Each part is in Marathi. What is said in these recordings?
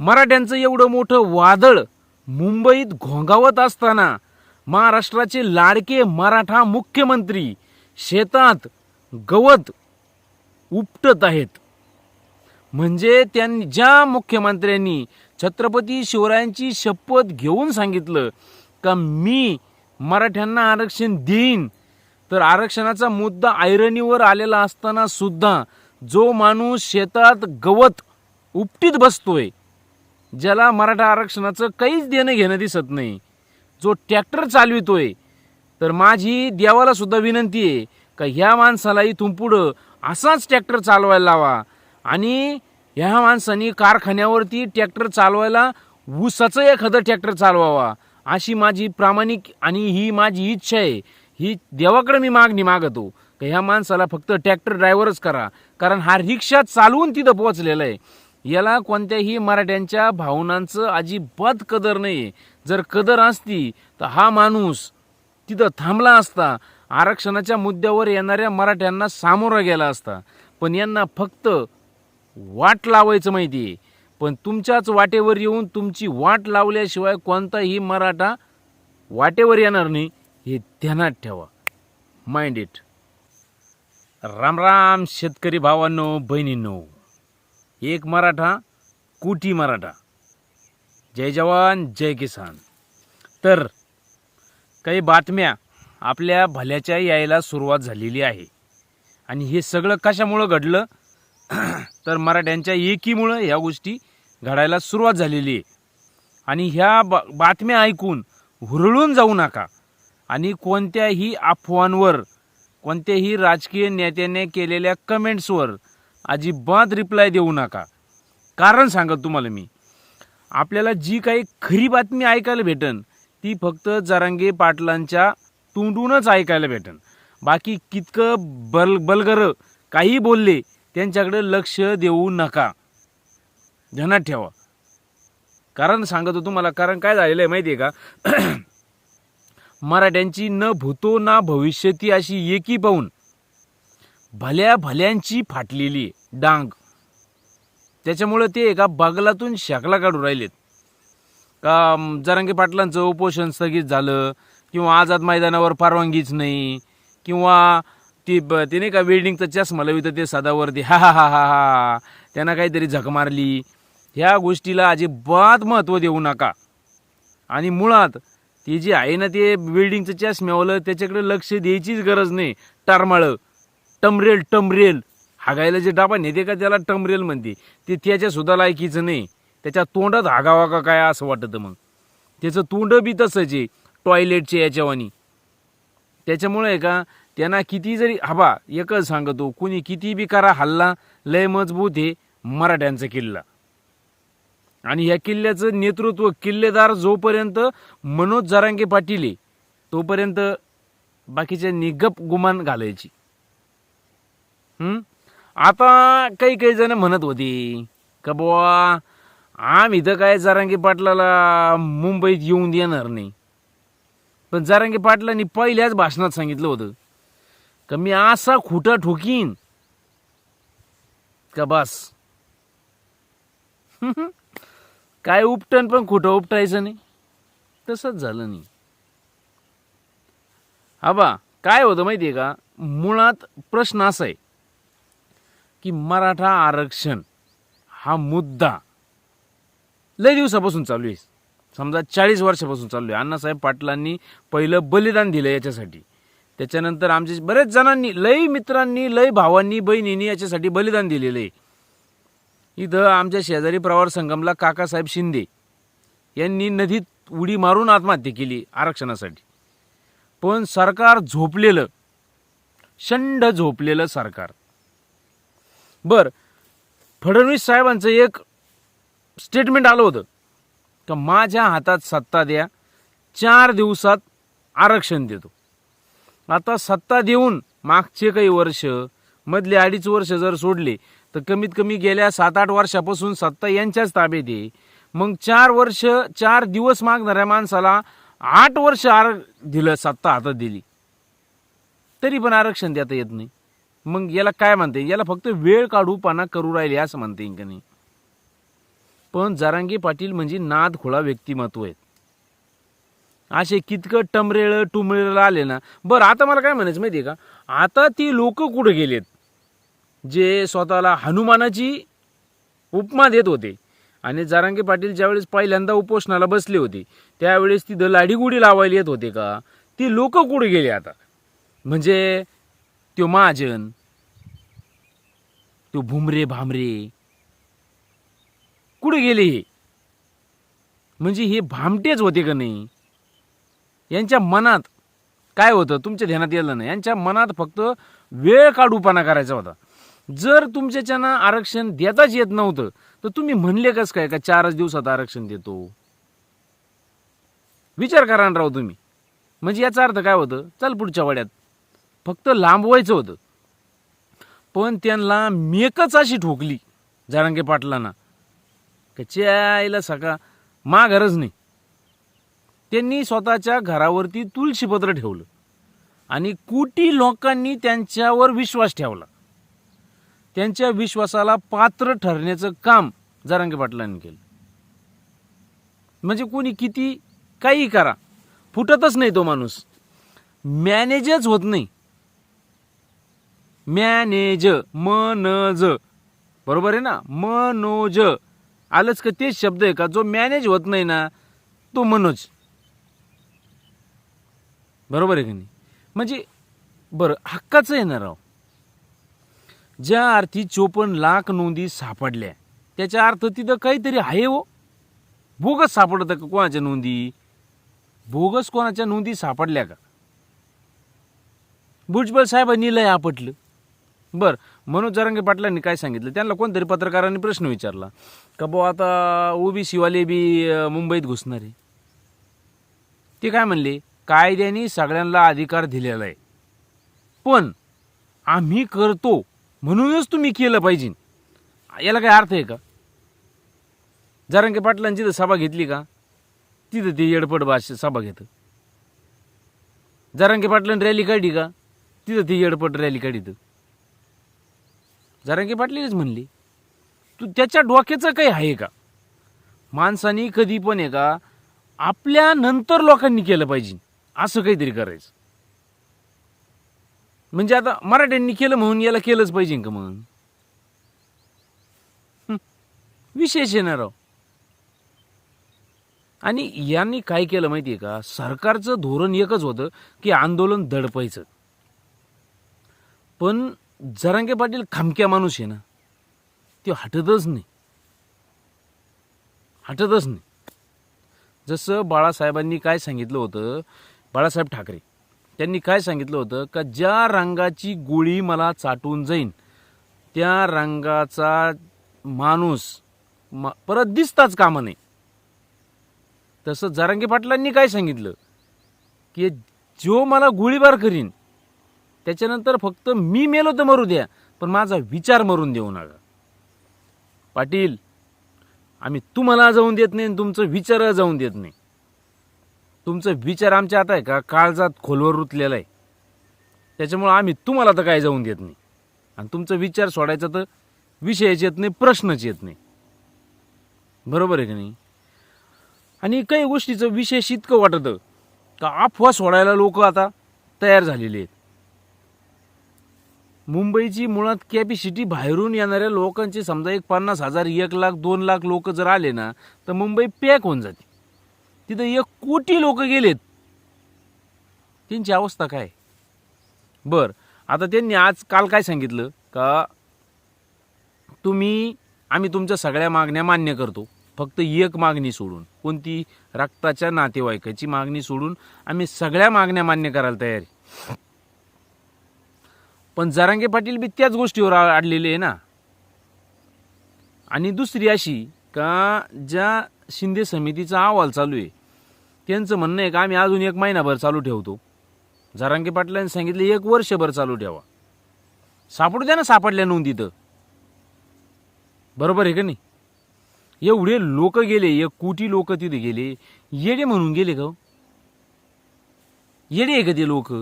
मराठ्यांचं एवढं मोठं वादळ मुंबईत घोंगावत असताना महाराष्ट्राचे लाडके मराठा मुख्यमंत्री शेतात गवत उपटत आहेत. म्हणजे त्यांनी ज्या मुख्यमंत्र्यांनी छत्रपती शिवरायांची शपथ घेऊन सांगितलं का मी मराठ्यांना आरक्षण देईन तर आरक्षणाचा मुद्दा आयरणीवर आलेला असताना सुद्धा जो माणूस शेतात गवत उपटीत बसतोय ज्याला मराठा आरक्षणाचं काहीच देणं घेणं दिसत नाही. जो ट्रॅक्टर चालवितोय तर माझी देवाला सुद्धा विनंती आहे का ह्या माणसाला इथून पुढं असाच ट्रॅक्टर चालवायला लावा. आणि ह्या माणसाने कारखान्यावरती ट्रॅक्टर चालवायला ऊसाचं एखादं ट्रॅक्टर चालवावा अशी माझी प्रामाणिक आणि ही माझी इच्छा आहे. ही देवाकडे मी मागणी मागतो का ह्या माणसाला फक्त ट्रॅक्टर ड्रायव्हरच करा कारण हा रिक्षा चालवून तिथं पोहोचलेला आहे. याला कोणत्याही मराठ्यांच्या भावनांचं अजिबात कदर नाही जर कदर असती तर हा माणूस तिथं थांबला असता आरक्षणाच्या मुद्द्यावर येणाऱ्या मराठ्यांना सामोरा गेला असता. पण यांना फक्त वाट लावायचं माहिती आहे पण तुमच्याच वाटेवर येऊन तुमची वाट लावल्याशिवाय कोणताही मराठा वाटेवर येणार नाही हे ध्यानात ठेवा. माइंड इट राम राम शेतकरी भावांनो बहिणींनो. एक मराठा कुटी मराठा. जय जवान जय किसान. तर काही बातम्या आपल्या भल्याच्या यायला सुरुवात झालेली आहे. आणि हे सगळं कशामुळं घडलं? तर मराठ्यांच्या एकीमुळं ह्या गोष्टी घडायला सुरुवात झालेली आहे. आणि ह्या बा बातम्या ऐकून हुरळून जाऊ नका. आणि कोणत्याही अफवांवर कोणत्याही राजकीय नेत्याने केलेल्या कमेंट्सवर अजिबात रिप्लाय देऊ नका. कारण सांगत तुम्हाला मी. आपल्याला जी काही खरी बातमी ऐकायला भेटन ती फक्त जरांगे पाटलांच्या तोंडूनच ऐकायला भेटन. बाकी कितकं बल बलगर काही बोलले त्यांच्याकडे लक्ष देऊ नका. ध्यानात ठेवा. कारण सांगतो तुम्हाला कारण काय झालेलं आहे माहिती आहे का? मराठ्यांची न भूतो ना भविष्यती अशी एकी पाहून भल्या भल्यांची फाटलेली डांग. त्याच्यामुळं ते एका बागलातून शाकला काढून राहिलेत. का जरांगी पाटलांचं उपोषण स्थगित झालं किंवा आझाद मैदानावर परवानगीच नाही किंवा ती ब- ते नाही का वेल्डिंगचं चष्मा लवितं ते सदावरती हा हा हा हा हा त्यांना काहीतरी झक मारली. ह्या गोष्टीला अजिबात महत्त्व देऊ नका. आणि मुळात ते जे आहे ना ते बिल्डिंगचं चष्म्यावलं त्याच्याकडे लक्ष द्यायचीच गरज नाही टरमाळं. टमरेल टमरेल. हागायला जे डाबा नेते का त्याला टमरेल म्हणते? ते त्याच्या सुद्धा लायकीचं नाही. त्याच्या तोंडात हागावा का काय असं वाटतं मग? त्याचं तोंड बी तसंच आहे टॉयलेटचे याच्यावानी. त्याच्यामुळे आहे का त्यांना किती जरी हबा एकच सांगतो कुणी किती बी करा हल्ला लय मजबूत आहे मराठ्यांचा किल्ला. आणि या किल्ल्याचं नेतृत्व किल्लेदार जोपर्यंत मनोज जरांगे पाटील आहे तोपर्यंत बाकीच्या निगप गुमान घालायची. हं? आता काही काही जण म्हणत होती का बुवा आम्ही तर काय जारांगी पाटलाला मुंबईत येऊन देणार नाही. पण जरांगे पाटलांनी पहिल्याच भाषणात सांगितलं होतं का मी असा खुटा ठोकीन का बस. काय उपटन पण खोटं उपटायचं नाही. तसंच झालं नाही. हा बा काय होतं माहिती आहे का? मुळात प्रश्न असा आहे की मराठा आरक्षण हा मुद्दा लय दिवसापासून चालू आहे. समजा चाळीस वर्षापासून चालू आहे. अण्णासाहेब पाटलांनी पहिलं बलिदान दिलं याच्यासाठी. त्याच्यानंतर आमचे बरेच जणांनी लय मित्रांनी लई भावांनी बहिणींनी याच्यासाठी बलिदान दिलेलं आहे. इथं आमच्या शेजारी प्रवार संगमला काकासाहेब शिंदे यांनी नदीत उडी मारून आत्महत्या केली आरक्षणासाठी. पण सरकार झोपलेलं शंड झोपलेलं सरकार. बर. फडणवीस साहेबांचं एक स्टेटमेंट आलं होतं का माझ्या हातात सत्ता द्या चार दिवसात आरक्षण देतो. आता सत्ता देऊन मागचे काही वर्ष मधले अडीच वर्ष जर सोडले तर कमीत कमी गेल्या सात आठ वर्षापासून सत्ता यांच्याच ताब्यात आहे. मग चार वर्ष चार दिवस मागणाऱ्या माणसाला आठ वर्ष आर दिलं सत्ता हातात दिली. तरी पण आरक्षण देता येत नाही. मग याला काय म्हणते? याला फक्त वेळ काढूपणा करू राहिले असं म्हणते का नाही पण जारांगी पाटील म्हणजे नाद खोळा व्यक्तिमत्व आहेत. असे कितकं टमरेळ टुमरेळ आले ना. बरं आता मला काय म्हणायचं माहिती आहे का? आता ती लोक कुठे गेलेत? जे स्वतःला हनुमानाची उपमा देत होते. आणि जारांगे पाटील ज्यावेळेस पहिल्यांदा उपोषणाला बसले होते त्यावेळेस तिथं लाडीगुडी लावायला येत होते का? ती लोक कुठे गेले आता? म्हणजे त्यो महाजन त्यो भुमरे भामरे? कुठे गेले हे? म्हणजे हे भामटेच होते का नाही? यांच्या मनात काय होतं? तुमच्या ध्यानात येलं नाही. यांच्या मनात फक्त वेळ काढूपणा करायचा होता. जर तुमच्याच्यानं आरक्षण देताच येत नव्हतं तर तुम्ही म्हणले कस काय का चारच दिवसात आरक्षण देतो? विचार करा ना राव तुम्ही. म्हणजे याचा अर्थ काय होतं? चल पुढच्या वड्यात. फक्त लांबवायचं होतं. पण त्यांना मेकच अशी ठोकली जारांगे पाटलांना कच्यायला सका सका माघारच नाही. त्यांनी स्वतःच्या घरावरती तुळशीपत्र ठेवलं आणि कोटी लोकांनी त्यांच्यावर विश्वास ठेवला. त्यांच्या विश्वासाला पात्र ठरण्याचं काम जरांगे पाटलांनी केलं. म्हणजे कोणी किती काही करा फुटतच नाही तो माणूस. मॅनेजच होत नाही. मॅनेज मनज. बरोबर आहे ना? मनोज. आलंच का तेच शब्द आहे का? जो मॅनेज होत नाही ना तो मनोज. बरोबर आहे की नाही? म्हणजे बरं हक्काचं आहे ना राव? ज्या अर्थी चोपन्न लाख नोंदी सापडल्या त्याच्या अर्थ तिथं काहीतरी आहे हो. बोगस सापडतं का कोणाच्या नोंदी? बोगस कोणाच्या नोंदी सापडल्या का? भुजबळ साहेबांनी लय आपटलं. बर मनोज जरांगे पाटलांनी काय सांगितलं? त्यांना कोणतरी पत्रकारांनी प्रश्न विचारला. का बुवा आता ओबीसीवाले बी मुंबईत घुसणार? आहे ते काय म्हणले? कायद्याने सगळ्यांना अधिकार दिलेला आहे. पण आम्ही करतो म्हणूनच तुम्ही केलं पाहिजे. याला काय अर्थ आहे का? जरांगे पाटलांची तर सभा घेतली का? तिथं ते येडपड भाषे सभा घेतं. जरांगे पाटलांनी रॅली काढली का? तिथं ते येडपट रॅली काढितं. जरांगे पाटलीच म्हणली तू त्याच्या डोक्याचं काही आहे का? माणसानी कधी पण आहे का आपल्या नंतर लोकांनी केलं पाहिजे असं काहीतरी करायचं. म्हणजे आता मराठ्यांनी केलं म्हणून याला केलंच पाहिजे का म्हणून विशेष येणार राव. आणि यांनी काय केलं माहितीये का? सरकारचं धोरण एकच होतं की आंदोलन दडपायचं. पण जरांगे पाटील खमक्या माणूस आहे ना ते हटतच नाही. हटतच नाही. जसं बाळासाहेबांनी काय सांगितलं होतं बाळासाहेब ठाकरे त्यांनी काय सांगितलं होतं का ज्या रंगाची गोळी मला चाटून जाईन त्या रंगाचा माणूस मा परत दिसताच कामा नाही. तसं जरांगे पाटलांनी काय सांगितलं की जो मला गोळीबार करीन त्याच्यानंतर फक्त मी मेलो तर मरू द्या पण माझा विचार मरून देऊ नका. पाटील आम्ही तुम्हाला जाऊन देत नाही आणि तुमचं विचार जाऊन देत नाही. तुमचं विचार आमच्या आता आहे का? काळजात खोलवर रुतलेला आहे. त्याच्यामुळं आम्ही तुम्हाला तर काय जाऊन देत नाही. आणि तुमचा विचार सोडायचा तर विषयच येत नाही प्रश्नच येत नाही. बरोबर आहे का नाही? आणि काही गोष्टीचं विशेष इतकं वाटतं का अफवा सोडायला लोक आता तयार झालेले आहेत. मुंबईची मुळात कॅपॅसिटी बाहेरून येणाऱ्या लोकांची समजा एक पन्नास हजार एक लाख दोन लाख लोक जर आले ना तर मुंबई पॅक होऊन जाते. तिथं एक कोटी लोक गेलेत. त्यांची अवस्था काय? बर आता त्यांनी आज काल काय सांगितलं? का तुम्ही आम्ही तुमच्या सगळ्या मागण्या मान्य करतो. फक्त एक मागणी सोडून कोणती? रक्ताच्या नातेवाईकाची मागणी सोडून आम्ही सगळ्या मागण्या मान्य करायला तयार आहे. पण जरांगे पाटील बी त्याच गोष्टीवर अडलेले आहे ना. आणि दुसरी अशी का ज्या शिंदे समितीचा अहवाल चालू आहे त्यांचं म्हणणं आहे का आम्ही अजून एक महिनाभर चालू ठेवतो. जरांगे पाटलांनी सांगितले एक वर्षभर चालू ठेवा. सापडू द्या ना सापडल्या नोंदीत बरोबर आहे का नाही? एवढे लोक गेले एक कोटी लोक तिथे गेले. येडे म्हणून गेले का हो? येडे आहे का ते लोक?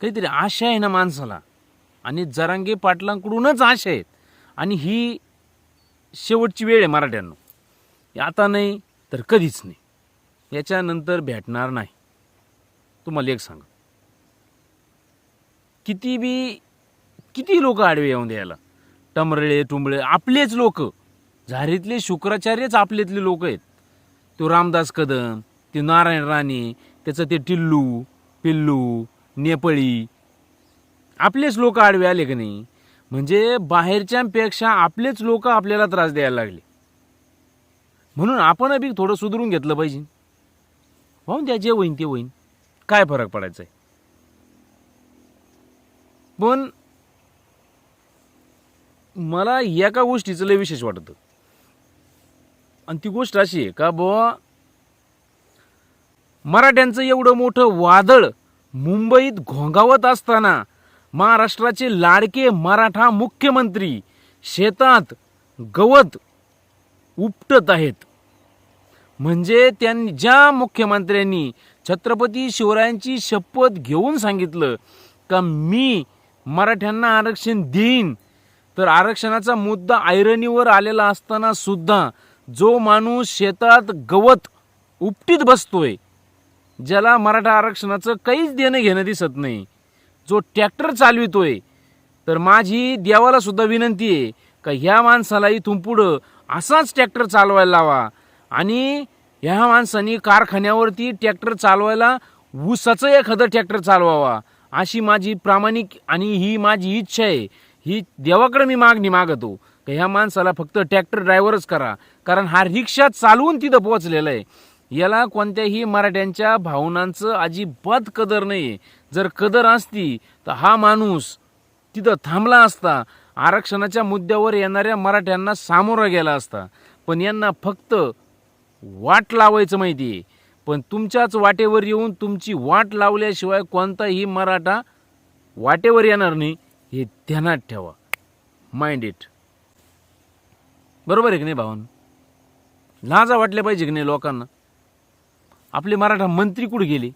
काहीतरी आशा आहे ना माणसाला. आणि जरांगे पाटलांकडूनच आशा आहेत. आणि ही शेवटची वेळ आहे मराठ्यांना. आता नाही तर कधीच नाही. याच्यानंतर भेटणार नाही. तुम्हाला एक सांग. किती बी किती लोक आडवे येऊन द्यायला. टमरळे टुंबळे आपलेच लोक. झारीतले शुक्राचार्यच आपलेतले लोक आहेत. तो रामदास कदम ते नारायण राणे त्याचं ते टिल्लू पिल्लू नेपाळी. आपलेच लोक आडवे आले की नाही? म्हणजे बाहेरच्यांपेक्षा आपलेच लोक आपल्याला त्रास द्यायला लागले. म्हणून आपण बी थोडं सुधरून घेतलं पाहिजे. हो, पाहून द्या जे होईन ते होईन. काय फरक पडायचा आहे पण मला एका गोष्टीचं लय विशेष वाटतं. आणि ती गोष्ट अशी आहे का बुवा मराठ्यांचं एवढं मोठं वादळ मुंबईत घोंगावत असताना महाराष्ट्राचे लाडके मराठा मुख्यमंत्री शेतात गवत उपटत आहेत. म्हणजे त्यांनी ज्या मुख्यमंत्र्यांनी छत्रपती शिवरायांची शपथ घेऊन सांगितलं का मी मराठ्यांना आरक्षण देईन तर आरक्षणाचा मुद्दा आयरणीवर आलेला असताना सुद्धा जो माणूस शेतात गवत उपटीत बसतोय ज्याला मराठा आरक्षणाचं काहीच देणं घेणं दिसत नाही. जो ट्रॅक्टर चालवितोय तर माझी देवाला सुद्धा विनंती आहे का ह्या माणसाला इथून पुढं असाच ट्रॅक्टर चालवायला लावा. आणि ह्या माणसाने कारखान्यावरती ट्रॅक्टर चालवायला ऊसाचं एखादं ट्रॅक्टर चालवावा अशी माझी प्रामाणिक आणि ही माझी इच्छा आहे. ही देवाकडे मी मागणी मागतो का ह्या माणसाला फक्त ट्रॅक्टर ड्रायव्हरच करा कारण हा रिक्षा चालवून तिथं पोहोचलेला आहे. याला कोणत्याही मराठ्यांच्या भावनांचं अजिबात कदर नाही जर कदर असती तर हा माणूस तिथं थांबला असता आरक्षणाच्या मुद्द्यावर येणाऱ्या मराठ्यांना सामोरा गेला असता. पण यांना फक्त वाट लावायचं माहिती आहे पण तुमच्याच वाटेवर येऊन तुमची वाट लावल्याशिवाय कोणताही मराठा वाटेवर येणार नाही हे ध्यानात ठेवा. माइंड इट बरोबर आहे की नाही भावन? लाजा वाटल्या पाहिजे की नाही लोकांना? आपले मराठा मंत्री कुठे गेले?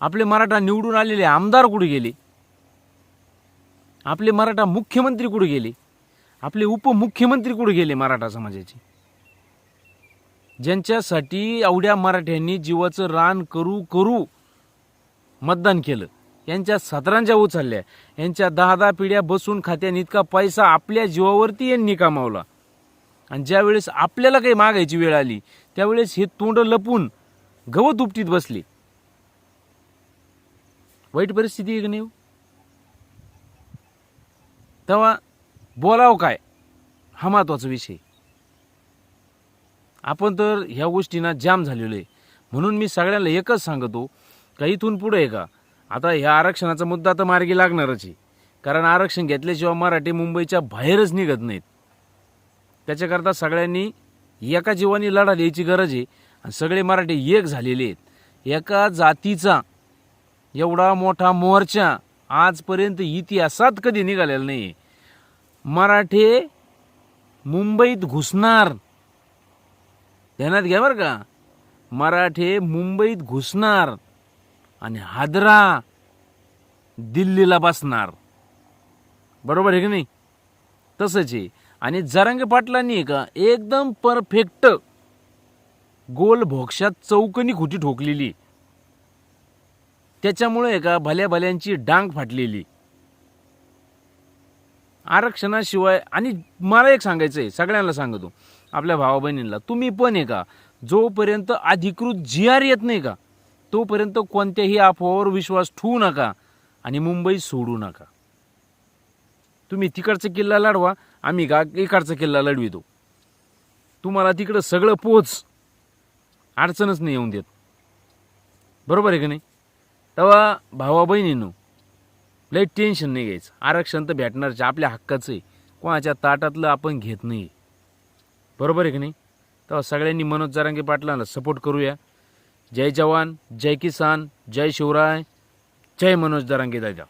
आपले मराठा निवडून आलेले आमदार कुठे गेले? आपले मराठा मुख्यमंत्री कुठे गेले? आपले उपमुख्यमंत्री कुठे गेले मराठा समाजाचे? ज्यांच्यासाठी एवढ्या मराठ्यांनी जीवाचं रान करू करू मतदान केलं. यांच्या सतरांच्या उचलल्या यांच्या दहा दहा पिढ्या बसून खात्याने इतका पैसा आपल्या जीवावरती यांनी कमावला. आणि ज्यावेळेस आपल्याला काही मागायची वेळ आली त्यावेळेस हे तोंड लपून गवत उपटीत बसले. वाईट परिस्थिती आहे की नाही हो? तेव्हा बोलावं काय? हा महत्त्वाचा विषय आपण तर ह्या गोष्टींना जाम झालेलो आहे. म्हणून मी सगळ्यांना एकच सांगतो का इथून पुढे आहे का? आता ह्या आरक्षणाचा मुद्दा तर मार्गी लागणारच आहे. कारण आरक्षण घेतल्याशिवाय मराठी मुंबईच्या बाहेरच निघत नाहीत. त्याच्याकरता सगळ्यांनी एका जीवानी लढा द्यायची गरज आहे. सगळे मराठी एक झालेले आहेत. एका जातीचा एवढा मोठा मोर्चा आजपर्यंत इतिहासात कधी निघालेला नाही मराठे मुंबईत घुसणार. ध्यानात घ्या बरं का. मराठे मुंबईत घुसणार आणि हादरा दिल्लीला बसणार. बरोबर आहे की नाही? तसंच आहे. आणि जरांगे पाटलांनी का एकदम परफेक्ट गोल भोक्षात चौकनी खुटी ठोकलेली. त्याच्यामुळे आहे का भल्या भल्यांची डांग फाटलेली. आरक्षणाशिवाय आणि मला एक सांगायचं आहे सगळ्यांना सांगतो आपल्या भावा बहिणींना तुम्ही पण आहे का? जोपर्यंत अधिकृत जी आर येत नाही का तोपर्यंत कोणत्याही अफवावर विश्वास ठेवू नका आणि मुंबई सोडू नका. तुम्ही तिकडचा किल्ला लढवा आम्ही का इकडचा किल्ला लढवितो. तुम्हाला तिकडं सगळं पोच अडचणच नाही येऊन देत. बरोबर आहे का नाही? तेव्हा भावा बहिणींनो लई टेन्शन नाही घ्यायचं. आरक्षण तर भेटणारच आपल्या हक्काचं आहे. कोणाच्या ताटातलं आपण घेत नाही. बरोबर आहे की नाही? तेव्हा सगळ्यांनी मनोज जरांगे पाटलांना सपोर्ट करूया. जय जवान जय किसान जय शिवराय जय मनोज जारांगे दादा.